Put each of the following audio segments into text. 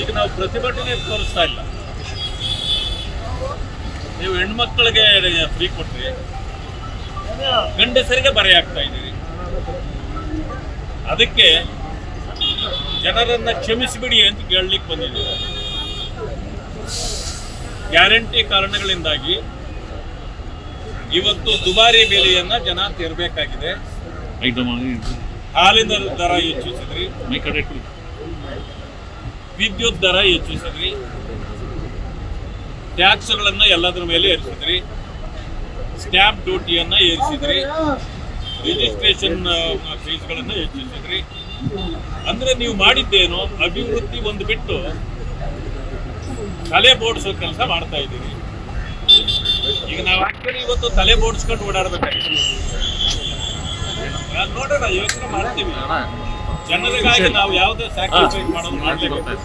ಈಗ ನಾವು ಪ್ರತಿಭಟನೆ ತೋರಿಸ್ತಾ ಇಲ್ಲ. ನೀವು ಹೆಣ್ಮಕ್ಳಿಗೆ ಫ್ರೀ ಕೊಟ್ರಿ. ಗಂಡಸರಿಗೆ ಬರೆ ಆಗ್ತಾ ಇದ್ದೀರಿ. ಅದಕ್ಕೆ ಜನರನ್ನ ಕ್ಷಮಿಸಿಬಿಡಿ ಅಂತ ಕೇಳಲಿಕ್ಕೆ ಬಂದಿದ್ದೀವಿ. ಗ್ಯಾರಂಟಿ ಕಾರಣಗಳಿಂದಾಗಿ ಇವತ್ತು ದುಬಾರಿ ಬೆಲೆಯನ್ನ ಜನ ತೆರಬೇಕಾಗಿದೆ. ಹಾಲಿನ ದರ ಹೆಚ್ಚಿಸಿದ್ರಿ. ವಿದ್ಯುತ್ ದರ ಹೆಚ್ಚಿಸಿದ್ರಿ. ಟ್ಯಾಕ್ಸ್ಗಳನ್ನ ಎಲ್ಲದರ ಮೇಲೆ ಏರಿಸಿದ್ರಿ. ಸ್ಟ್ಯಾಂಪ್ ಡ್ಯೂಟಿಯನ್ನ ಏರಿಸಿದ್ರಿ. ರಿಜಿಸ್ಟ್ರೇಷನ್ ಫೀಸ್ಗಳನ್ನು ಹೆಚ್ಚಿಸಿದ್ರಿ. ಅಂದ್ರೆ ನೀವು ಮಾಡಿದ್ದೇನು? ಅಭಿವೃದ್ಧಿ ಒಂದು ಬಿಟ್ಟು ತಲೆ ಬೋಡಿಸೋ ಕೆಲಸ ಮಾಡ್ತಾ ಇದ್ದೀವಿ ಈಗ ನಾವು ಆಕ್ಚುಲಿ ಇವತ್ತು ತಲೆ ಬೋಡಿಸ್ಕೊಂಡು ಓಡಾಡ್ಬೇಕಾಗಿದೆ. ನಾನ್ ನೋಡೋಣ, ಯೋಚನೆ ಮಾಡ್ತೀವಿ. ಜನರಿಗಾಗಿ ನಾವು ಯಾವುದೇ ಸ್ಯಾಕ್ರಿಫೈಸ್ ಮಾಡೋದು ಮಾಡಲೇಬೇಕು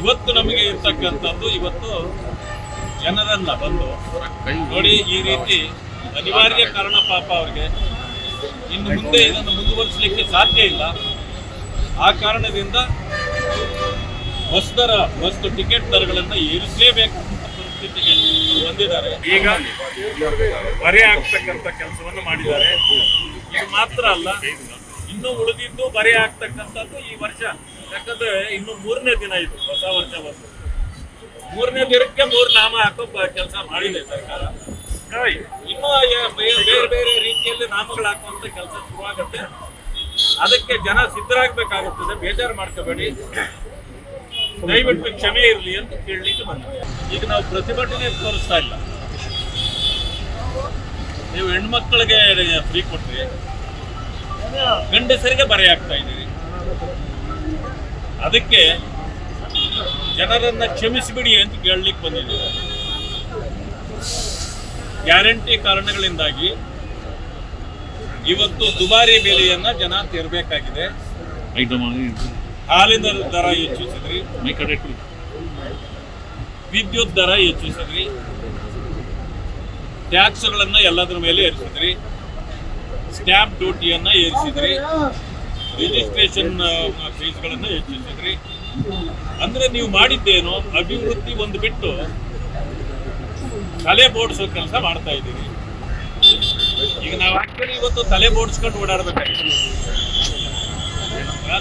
ಇವತ್ತು ನಮಗೆ ಇರ್ತಕ್ಕಂಥದ್ದು ಇವತ್ತು ಜನರನ್ನ ಬಂದು. ನೋಡಿ ಈ ರೀತಿ ಅನಿವಾರ್ಯ ಕಾರಣ ಪಾಪ ಅವ್ರಿಗೆ. ಇನ್ನು ಮುಂದೆ ಇದನ್ನು ಮುಂದುವರಿಸಲಿಕ್ಕೆ ಸಾಧ್ಯ ಇಲ್ಲ. ಆ ಕಾರಣದಿಂದ ಬಸ್ ದರ ಬಸ್ ಟಿಕೆಟ್ ದರಗಳನ್ನು ಏರಿಸಲೇಬೇಕು ಅಂತ ಪರಿಸ್ಥಿತಿಗೆ ಬಂದಿದ್ದಾರೆ. ಈಗ ಮರೆ ಆಗ್ತಕ್ಕಂಥ ಕೆಲಸವನ್ನು ಮಾಡಿದ್ದಾರೆ. ಇದು ಮಾತ್ರ ಅಲ್ಲ ಇನ್ನು ಉಳಿದಿದ್ದು ಬರೆ ಆಗ್ತಕ್ಕಂಥದ್ದು ಈ ವರ್ಷ. ಯಾಕಂದ್ರೆ ಇನ್ನು ಮೂರನೇ ದಿನ ಇದು ಹೊಸ ವರ್ಷ ಬಂದು. ಮೂರನೇ ದಿನಕ್ಕೆ ಮೂರು ನಾಮ ಹಾಕೋ ಕೆಲಸ ಮಾಡಿದೆ ಸರ್ಕಾರ. ಇನ್ನೂ ಬೇರೆ ಬೇರೆ ರೀತಿಯಲ್ಲಿ ನಾಮಗಳು ಹಾಕುವಂತ ಕೆಲಸ ಶುರುವಾಗುತ್ತೆ. ಅದಕ್ಕೆ ಜನ ಸಿದ್ಧರಾಗಬೇಕಾಗುತ್ತದೆ. ಬೇಜಾರು ಮಾಡ್ಕೋಬೇಡಿ. ದಯವಿಟ್ಟು ಕ್ಷಮೆ ಇರಲಿ ಅಂತ ಕೇಳಲಿಕ್ಕೆ ಬಂದಿದೆ. ಈಗ ನಾವು ಪ್ರತಿಭಟನೆ ತೋರಿಸ್ತಾ ಇಲ್ಲ. ನೀವು ಹೆಣ್ಮಕ್ಳಿಗೆ ಫ್ರೀ ಕೊಟ್ರಿ. ಗಂಡಸರಿಗೆ ಬರೆ ಆಗ್ತಾ ಇದ್ದೀರಿ ಅದಕ್ಕೆ ಜನರನ್ನ ಕ್ಷಮಿಸಿಬಿಡಿ ಅಂತ ಕೇಳಲಿಕ್ಕೆ ಬಂದಿದ್ದೀವಿ. ಗ್ಯಾರಂಟಿ ಕಾರಣಗಳಿಂದಾಗಿ ಇವತ್ತು ದುಬಾರಿ ಬೆಲೆಯನ್ನ ಜನ ತೆರಬೇಕಾಗಿದೆ. ಹಾಲಿನ ದರ ಹೆಚ್ಚಿಸಿದ್ರಿ. ವಿದ್ಯುತ್ ದರ ಹೆಚ್ಚಿಸಿದ್ರಿ. ಟ್ಯಾಕ್ಸ್ಗಳನ್ನ ಎಲ್ಲದರ ಮೇಲೆ ಏರಿಸಿದ್ರಿ. ಸ್ಟ್ಯಾಂಪ್ ಡ್ಯೂಟಿಯನ್ನು ಏರಿಸಿದ್ರಿ. ರಿಜಿಸ್ಟ್ರೇಷನ್ ಫೀಸ್ಗಳನ್ನು ಹೆಚ್ಚಿಸಿದ್ರಿ ಅಂದರೆ ನೀವು ಮಾಡಿದ್ದೇನು? ಅಭಿವೃದ್ಧಿ ಒಂದು ಬಿಟ್ಟು ತಲೆ ಬೋಡಿಸೋ ಕೆಲಸ ಮಾಡ್ತಾ ಇದ್ದೀರಿ. ಈಗ ನಾವು ಆಕ್ಚುಲಿ ಇವತ್ತು ತಲೆ ಬೋಡಿಸ್ಕೊಂಡು ಓಡಾಡ್ಬೇಕಾಗಿದೆ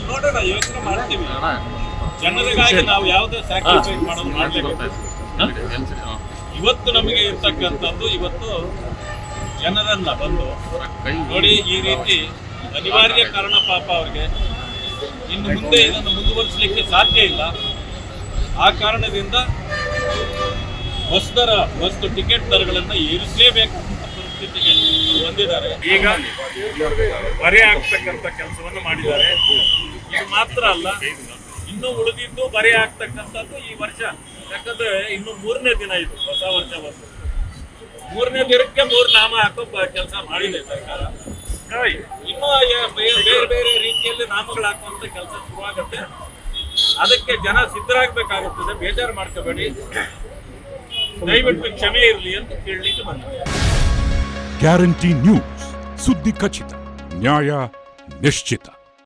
ನೋಡೋಣ ಯೋಚನೆ ಮಾಡ್ತೀವಿ. ಜನರಿಗಾಗಿ ನಾವು ಯಾವುದೇ ಸ್ಯಾಕ್ರಿಫೈಸ್ ಮಾಡೋದು ಮಾಡ್ಲೇಬೇಕು. ಇವತ್ತು ನಮಗೆ ಇರ್ತಕ್ಕಂಥದ್ದು ಇವತ್ತು ಜನರನ್ನ ಬಂದು ನೋಡಿ ಈ ರೀತಿ ಅನಿವಾರ್ಯ ಕಾರಣ ಪಾಪ ಅವ್ರಿಗೆ. ಇನ್ನು ಮುಂದೆ ಇದನ್ನು ಮುಂದುವರಿಸಲಿಕ್ಕೆ ಸಾಧ್ಯ ಇಲ್ಲ. ಆ ಕಾರಣದಿಂದ ಬಸ್ ದರ ಬಸ್ ಟಿಕೆಟ್ ದರಗಳನ್ನು ಏರಿಸಲೇಬೇಕು ಅಂತ ಬಂದಿದ್ದಾರೆ. ಈಗ ಬರೆ ಆಗ್ತಕ್ಕಂಥ ಕೆಲಸವನ್ನು ಮಾಡಿದ್ದಾರೆ. ಇದು ಮಾತ್ರ ಅಲ್ಲ, ಇನ್ನು ಉಳಿದಿದ್ದು ಬರೆ ಆಗ್ತಕ್ಕಂಥದ್ದು ಈ ವರ್ಷ. ಯಾಕಂದ್ರೆ ಇನ್ನು ಮೂರನೇ ದಿನ ಇದು ಹೊಸ ವರ್ಷ ಬಂದು. ಮೂರನೇ ದಿನಕ್ಕೆ ಮೂರು ನಾಮ ಹಾಕೋ ಕೆಲಸ ಮಾಡಿದೆ ಸರ್ಕಾರ. ಇನ್ನು ಯ- ಬೇರೆ ಬೇರೆ ಬೇರೆ ರೀತಿಯಲ್ಲಿ ನಾಮಗಳು ಹಾಕುವಂತ ಕೆಲಸ ಶುರುವಾಗುತ್ತೆ. ಅದಕ್ಕೆ ಜನ ಸಿದ್ಧರಾಗಬೇಕಾಗುತ್ತದೆ ಬೇಜಾರು ಮಾಡ್ಕೋಬೇಡಿ. ದಯವಿಟ್ಟು ಕ್ಷಮೆ ಇರಲಿ ಅಂತ ಕೇಳಲಿಕ್ಕೆ ಬಂದಿದೆ ಗ್ಯಾರಂಟಿ ನ್ಯೂಸ್ ಸುದ್ದಿ ಖಚಿತ ನ್ಯಾಯ ನಿಶ್ಚಿತ.